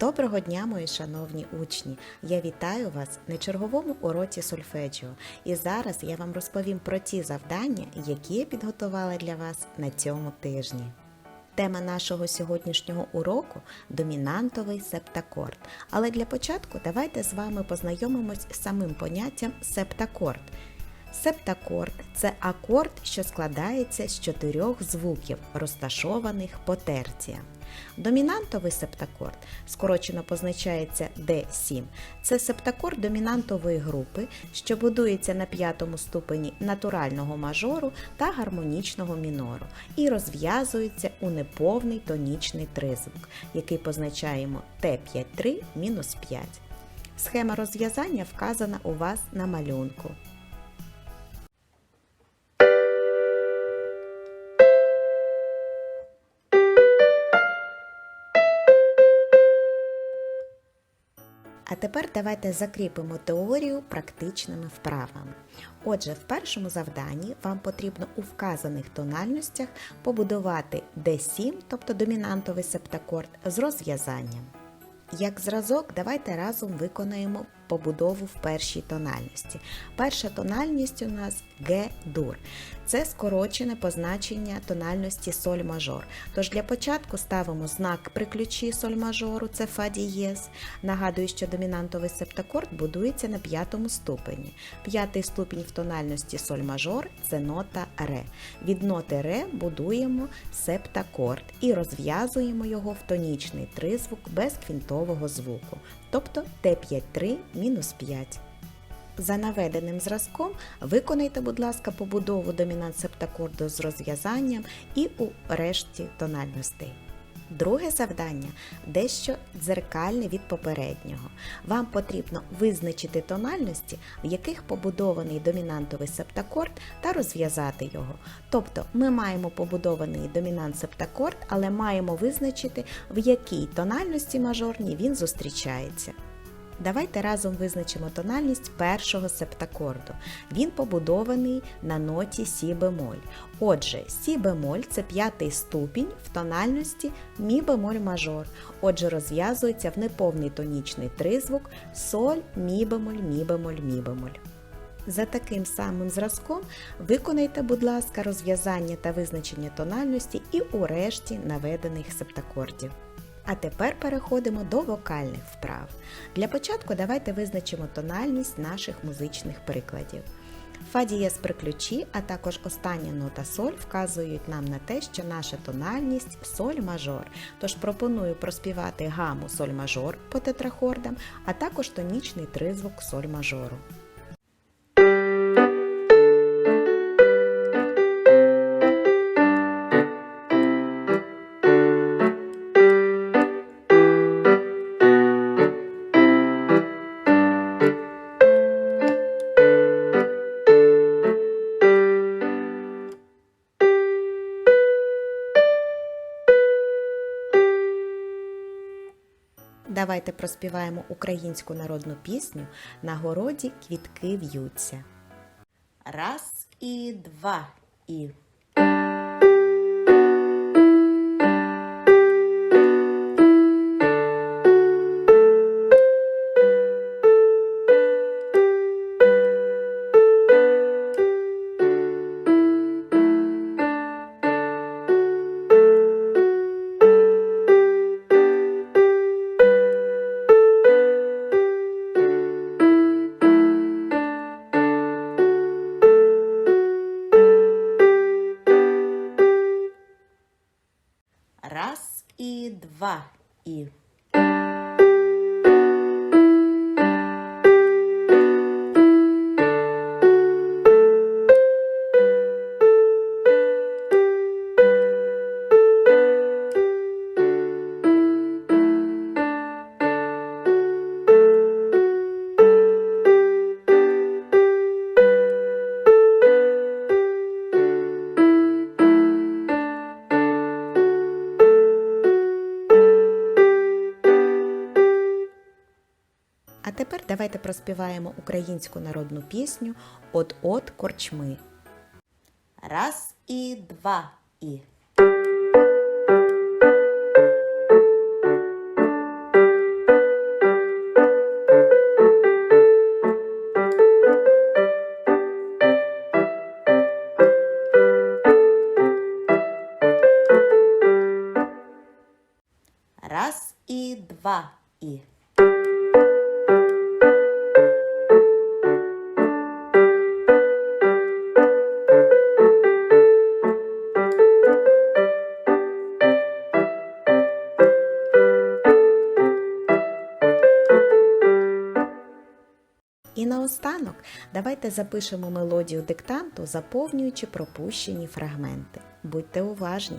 Доброго дня, мої шановні учні! Я вітаю вас на черговому уроці сольфеджіо. І зараз я вам розповім про ті завдання, які я підготувала для вас на цьому тижні. Тема нашого сьогоднішнього уроку домінантовий септакорд. Але для початку давайте з вами познайомимось з самим поняттям септакорд. Септакорд це акорд, що складається з чотирьох звуків, розташованих по терціям. Домінантовий септакорд, скорочено позначається D7, це септакорд домінантової групи, що будується на п'ятому ступені натурального мажору та гармонічного мінору і розв'язується у неповний тонічний тризвук, який позначаємо Т53-5. Схема розв'язання вказана у вас на малюнку. А тепер давайте закріпимо теорію практичними вправами. Отже, в першому завданні вам потрібно у вказаних тональностях побудувати D7, тобто домінантовий септакорд, з розв'язанням. Як зразок, давайте разом виконаємо побудову в першій тональності. Перша тональність у нас Г-дур. Це скорочене позначення тональності соль мажор. Тож для початку ставимо знак при ключі соль мажору, це фа дієз. Нагадую, що домінантовий септакорд будується на п'ятому ступені. П'ятий ступінь в тональності соль мажор це нота ре. Від ноти ре будуємо септакорд і розв'язуємо його в тонічний тризвук без квінтового звуку, тобто Т53 мінус 5. За наведеним зразком виконайте, будь ласка, побудову домінант септакорду з розв'язанням і у решті тональностей. Друге завдання дещо дзеркальне від попереднього. Вам потрібно визначити тональності, в яких побудований домінантовий септакорд, та розв'язати його. Тобто ми маємо побудований домінант септакорд, але маємо визначити, в якій тональності мажорній він зустрічається. Давайте разом визначимо тональність першого септакорду. Він побудований на ноті Сі бемоль. Отже, Сі бемоль це п'ятий ступінь в тональності Мі бемоль мажор. Отже, розв'язується в неповний тонічний тризвук Соль, Мі бемоль, Мі бемоль, Мі бемоль. За таким самим зразком виконайте, будь ласка, розв'язання та визначення тональності і у решті наведених септакордів. А тепер переходимо до вокальних вправ. Для початку давайте визначимо тональність наших музичних прикладів. Фа дієз при ключі, а також остання нота соль вказують нам на те, що наша тональність соль мажор. Тож пропоную проспівати гаму соль мажор по тетрахордам, а також тонічний тризвук соль мажору. Давайте проспіваємо українську народну пісню На городі квітки в'ються. Раз і два і. І два тепер давайте проспіваємо українську народну пісню От-от корчми. Раз і два і. Раз і два і. Наостанок давайте запишемо мелодію диктанту, заповнюючи пропущені фрагменти. Будьте уважні!